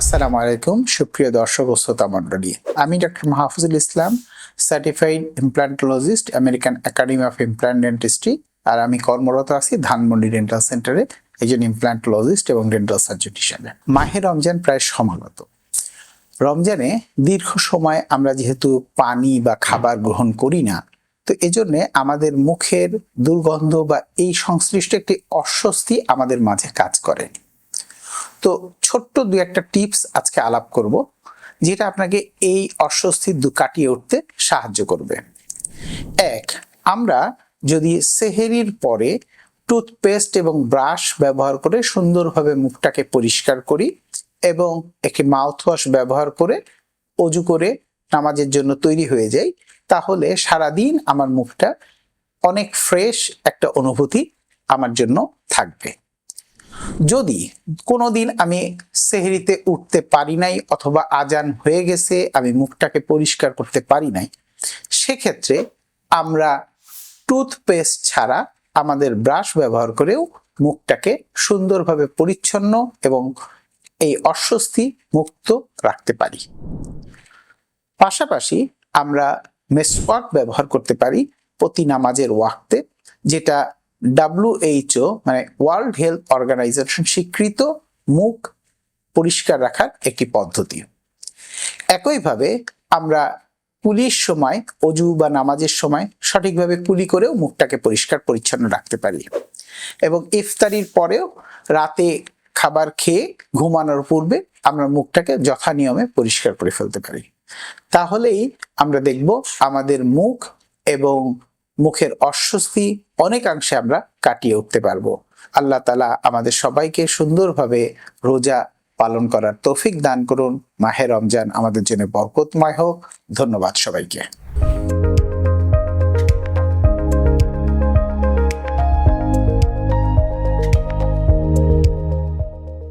আসসালামু আলাইকুম, সুপ্রিয় দর্শক ও শ্রোতা মণ্ডলী। আমি doctor Mahfuzul Islam certified implantologist American academy of implant dentistry আর আমি কর্মরত আছি ধানমন্ডি ডেন্টাল সেন্টারে একজন ইমপ্ল্যান্টোলজিস্ট এবং ডেন্টাল সার্জন হিসাবে মাহে রমজান প্রায় সমাগত। রমজানে দীর্ঘ সময় আমরা যেহেতু পানি বা খাবার গ্রহণ করি না, তো এজন্য আমাদের মুখের দুর্গন্ধ বা এই সংশ্লিষ্ট একটি অস্বস্তি আমাদের মাঝে কাজ করে। তো ছোট্ট দু একটা টিপস আজকে আলাপ করব, যেটা আপনাকে এই অস্বস্তি কাটিয়ে উঠতে সাহায্য করবে। এক, আমরা যদি সেহেরির পরে টুথপেস্ট এবং ব্রাশ ব্যবহার করে সুন্দরভাবে মুখটাকে পরিষ্কার করি এবং একটি মাউথওয়াশ ব্যবহার করে অজু করে নামাজের জন্য তৈরি হয়ে যাই, তাহলে সারাদিন আমার মুখটা অনেক ফ্রেশ একটা অনুভূতি আমার জন্য থাকবে। যদি কোনোদিন আমি সেহরিতে উঠতে পারি নাই অথবা আজান হয়ে গেছে, আমি মুখটাকে পরিষ্কার করতে পারি নাই, সেক্ষেত্রে আমরা টুথপেস্ট ছাড়া আমাদের ব্রাশ ব্যবহার করেও মুখটাকে সুন্দরভাবে পরিচ্ছন্ন এবং এই অস্বস্তি মুক্ত রাখতে পারি। পাশাপাশি আমরা মেসওয়াক ব্যবহার করতে পারি প্রতি নামাজের ওয়াক্তে, যেটা ডাব্লিউএইচও মানে ওয়ার্ল্ড হেলথ অর্গানাইজেশন স্বীকৃত মুখ পরিষ্কার রাখার একটি পদ্ধতি। একইভাবে আমরা কুলির সময়, অজু বা নামাজের সময় সঠিকভাবে কুলি করেও মুখটাকে পরিষ্কার, পরিচ্ছন্ন রাখতে পারি। এবং ইফতারির পরেও রাতে খাবার খেয়ে ঘুমানোর পূর্বে আমরা মুখটাকে যথা নিয়মে পরিষ্কার করে ফেলতে পারি। তাহলেই আমরা দেখব আমাদের মুখ এবং মুখের অস্বস্তি অনেকাংশে আমরা কাটিয়ে উঠতে পারব। আল্লাহ তালা আমাদের সবাইকে সুন্দরভাবে রোজা পালন করার তৌফিক দান করুন। মাহে রমজান আমাদের জন্য বরকতময় হোক। ধন্যবাদ সবাইকে।